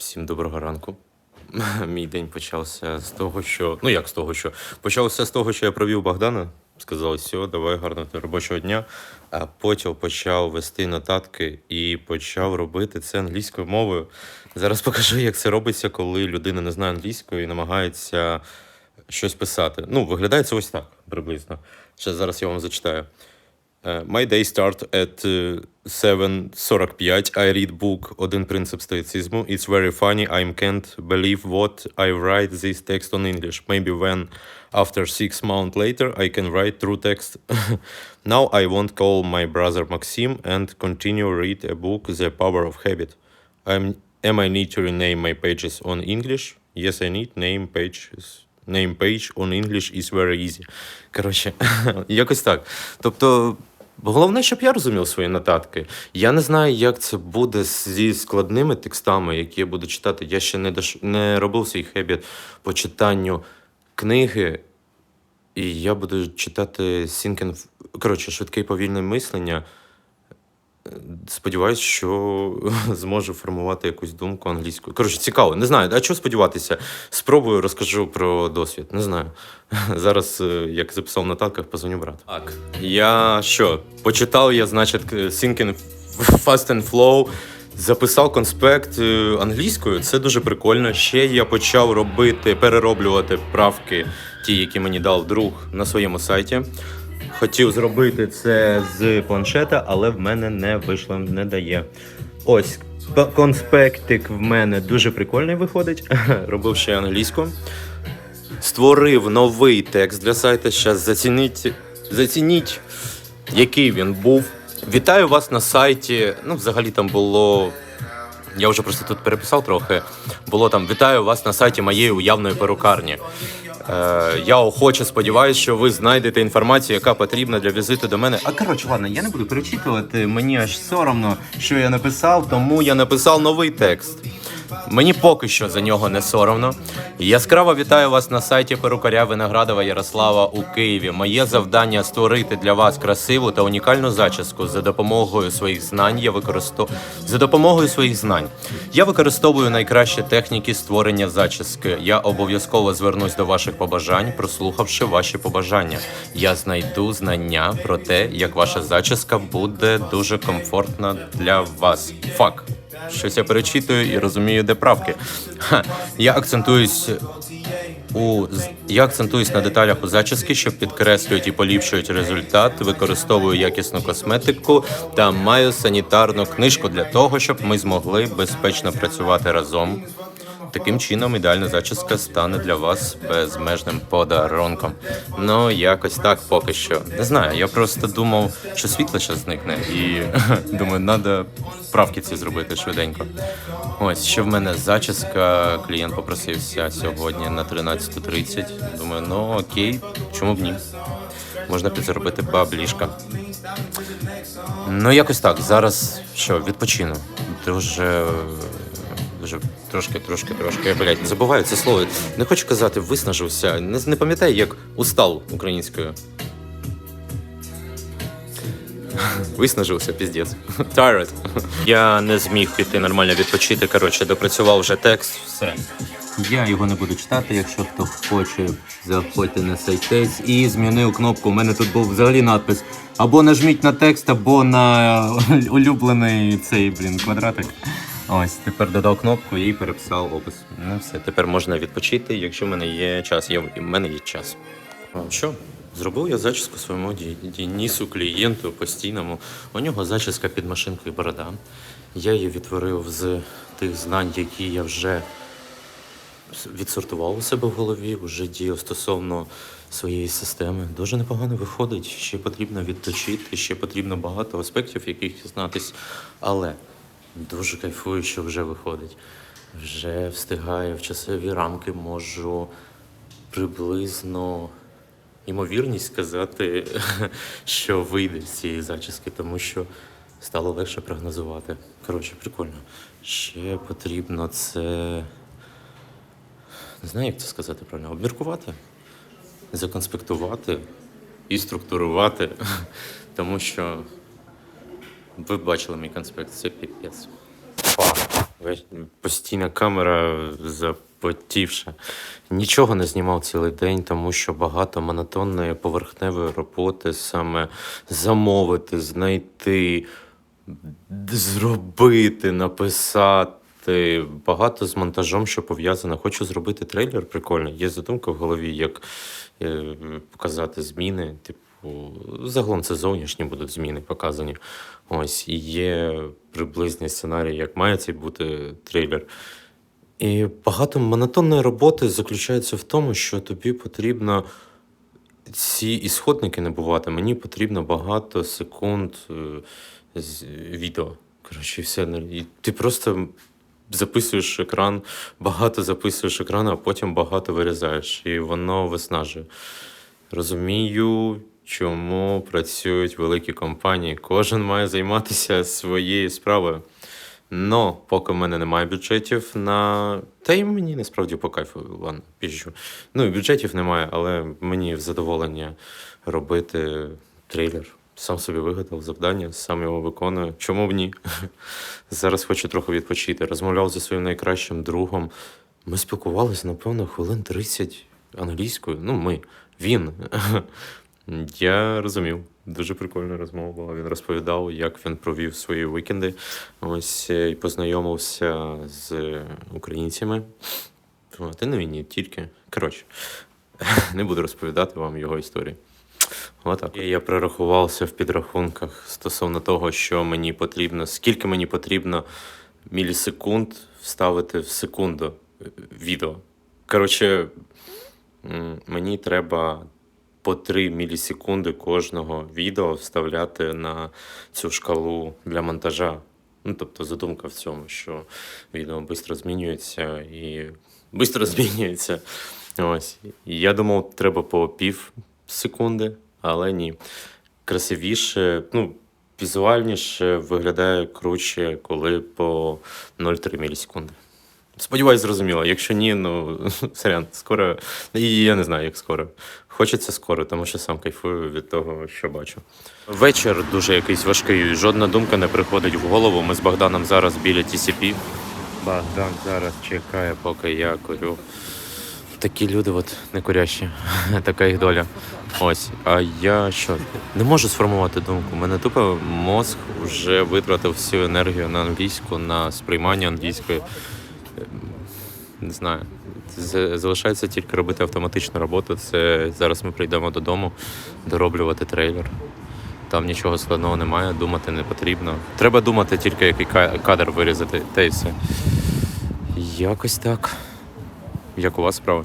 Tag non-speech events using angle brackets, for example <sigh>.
Всім доброго ранку. <laughs> Мій день почався з того, що. Ну як з того, що? Почався з того, що я провів Богдана. Сказали, все, давай гарного робочого дня. А потім почав вести нотатки і почав робити це англійською мовою. Зараз покажу, як це робиться, коли людина не знає англійської і намагається щось писати. Ну, виглядає це ось так приблизно. Ще зараз я вам зачитаю. Uh, My day start at uh, 7.45. I read book «Один принцип стоїцизму». It's very funny. I can't believe what I write this text on English. Maybe when after six months later I can write true text. <laughs> Now I won't call my brother Maxim and continue read a book The Power of Habit. I'm, am I need to rename my pages on English? Yes, I need name pages. Name page on English is very easy. Коротше, <laughs> якось так. Тобто, головне, щоб я розумів свої нотатки. Я не знаю, як це буде зі складними текстами, які я буду читати. Я ще не, дош... не робив свій хебіт по читанню книги, і я буду читати Сінкен Коротше, швидке і повільне мислення. Сподіваюсь, що <laughs> зможу формувати якусь думку англійською. Коротше, цікаво, не знаю. А чого сподіватися? Спробую, розкажу про досвід. Не знаю. <laughs> Зараз, е, як записав в нотатках, позвоню брату. Так. Я що? Почитав я, значить, Thinking Fast and Flow. Записав конспект е, англійською, це дуже прикольно. Ще я почав робити, перероблювати правки, ті, які мені дав друг на своєму сайті. Хотів зробити це з планшета, але в мене не вийшло, не дає. Ось конспектик в мене дуже прикольний виходить. <laughs> Робив ще англійську. Створив новий текст для сайту. Зараз зацініть, зацініть, який він був. Вітаю вас на сайті. Ну, взагалі там було. Я вже просто тут переписав трохи. Було там Вітаю вас на сайті моєї уявної перукарні. Е, я охоче сподіваюся, що ви знайдете інформацію, яка потрібна для візиту до мене. А коротше, ладно, я не буду перечитувати. Мені аж соромно, що я написав, тому я написав новий текст. Мені поки що за нього не соромно. Яскраво вітаю вас на сайті перукаря Виноградова Ярослава у Києві. Моє завдання створити для вас красиву та унікальну зачіску за допомогою своїх знань. Я використов... за допомогою своїх знань. Я використовую найкращі техніки створення зачіски. Я обов'язково звернусь до ваших побажань, прослухавши ваші побажання. Я знайду знання про те, як ваша зачіска буде дуже комфортна для вас. Фак. Щось я перечитую і розумію, де правки. Ха. Я акцентуюсь у я акцентуюсь на деталях у зачіски, що підкреслюють і поліпшують результат. Використовую якісну косметику та маю санітарну книжку для того, щоб ми змогли безпечно працювати разом. Таким чином, ідеальна зачіска стане для вас безмежним подарунком. Ну, якось так поки що. Не знаю, я просто думав, що світло ще зникне, і <laughs> думаю, треба правки ці зробити швиденько. Ось, що в мене зачіска, клієнт попросився сьогодні на 13.30. Думаю, ну окей, чому б ні? Можна підзаробити баблішка. Ну, якось так. Зараз що, відпочину. Дуже. Дуже трошки, трошки, трошки. Я, блядь, забуваю це слово. Не хочу казати, виснажився. Не, не пам'ятаю, як устал українською. Виснажився, піздець. <laughs> Tired. Я не зміг піти нормально відпочити. Коротше, допрацював вже текст. Все. Я його не буду читати, якщо хто хоче, заходьте на сайтець і змінив кнопку. У мене тут був взагалі надпис. Або нажміть на текст, або на <laughs> улюблений цей, блін, квадратик. Ось, тепер додав кнопку і переписав опис. Ну все, тепер можна відпочити, якщо в мене є час. Я, в мене є час. Що? Зробив я зачіску своєму Дінісу, клієнту постійному. У нього зачіска під машинкою борода. Я її відтворив з тих знань, які я вже відсортував у себе в голові, вже діяв стосовно своєї системи. Дуже непогано виходить. Ще потрібно відточити, ще потрібно багато аспектів, яких знатись. Але дуже кайфую, що вже виходить. Вже встигаю в часові рамки, можу приблизно ймовірність сказати, <laughs> що вийде з цієї зачіски, тому що стало легше прогнозувати. Коротше, прикольно. Ще потрібно це. Не знаю, як це сказати правильно. Обміркувати, законспектувати і структурувати. <laughs> Тому що ви бачили мій конспект, це піпець. Постійна камера запотівша. Нічого не знімав цілий день, тому що багато монотонної поверхневої роботи саме замовити, знайти, зробити, написати. Багато з монтажом, що пов'язано. Хочу зробити трейлер прикольний. Є задумка в голові, як е, показати зміни. Типу, загалом це зовнішні будуть зміни показані. Ось і є приблизний сценарій, як має цей бути трейлер. І багато монотонної роботи заключається в тому, що тобі потрібно ці ісходники не бувати. Мені потрібно багато секунд е, з відео. Коротше, все. І ти просто записуєш екран, багато записуєш екран, а потім багато вирізаєш. І воно виснажує. Розумію, чому працюють великі компанії. Кожен має займатися своєю справою. Но поки в мене немає бюджетів на. Та й мені насправді по кайфу, ладно, піжджу. Ну, бюджетів немає, але мені в задоволення робити трейлер. Сам собі вигадав завдання, сам його виконую. Чому б ні? <laughs> Зараз хочу трохи відпочити. Розмовляв зі своїм найкращим другом. Ми спілкувалися, напевно, хвилин 30 англійською. Ну, ми, він. <laughs> Я розумів. Дуже прикольна розмова була. Він розповідав, як він провів свої вікенди. Ось е, і познайомився з українцями. Ти на війні тільки. Коротше, <laughs> не буду розповідати вам його історії. Отак. Я прорахувався в підрахунках стосовно того, що мені потрібно, скільки мені потрібно мілісекунд вставити в секунду е, відео. Коротше, мені треба по 3 мілісекунди кожного відео вставляти на цю шкалу для монтажа. Ну, тобто задумка в цьому, що відео швидко змінюється і швидко <laughs> змінюється. Ось. Я думав, треба по пів секунди, але ні. Красивіше, ну, візуальніше виглядає круче, коли по 0,3 мілісекунди. Сподіваюсь, зрозуміло. Якщо ні, ну <laughs> сорян, скоро. І я не знаю, як скоро. Хочеться скоро, тому що сам кайфую від того, що бачу. Вечір дуже якийсь важкий. Жодна думка не приходить в голову. Ми з Богданом зараз біля TCP. Богдан зараз чекає, поки я курю. Такі люди, от некурящі. <laughs> така їх доля. Ось. А я що? Не можу сформувати думку. Мене тупо мозг вже витратив всю енергію на англійську, на сприймання англійської. Не знаю. Залишається тільки робити автоматичну роботу. Це зараз ми прийдемо додому, дороблювати трейлер. Там нічого складного немає, думати не потрібно. Треба думати тільки, який кадр вирізати, та й все. Якось так. Як у вас справа?